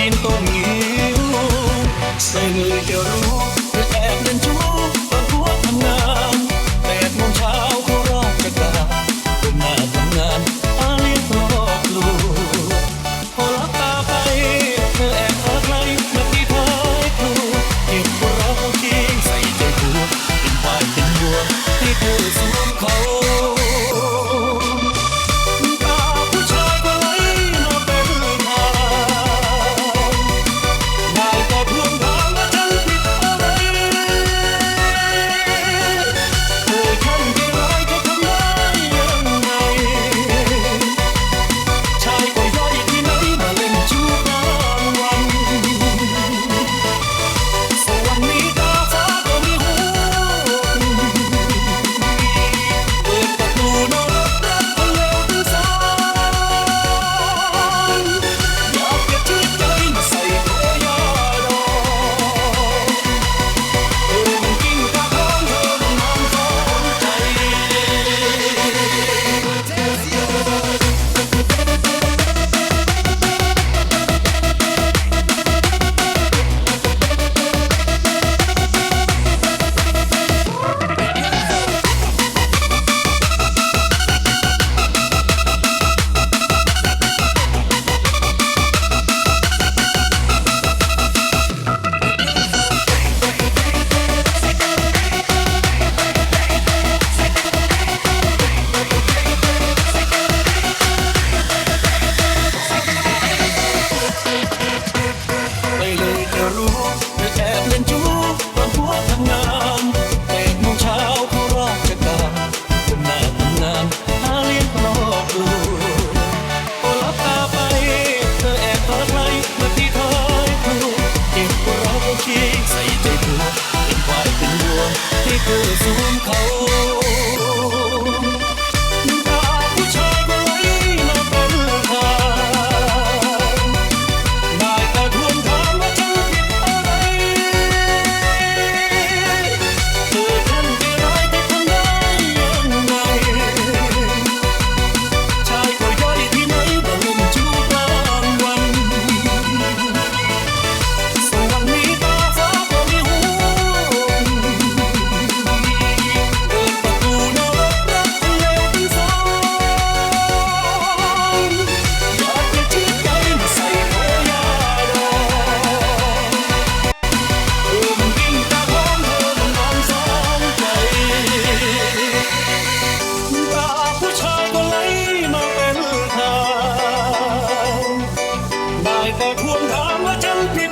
ปีนต้นงิ้วเส้นเลยจะรู้ 的胸口 แต่ควรถามว่าฉันผิด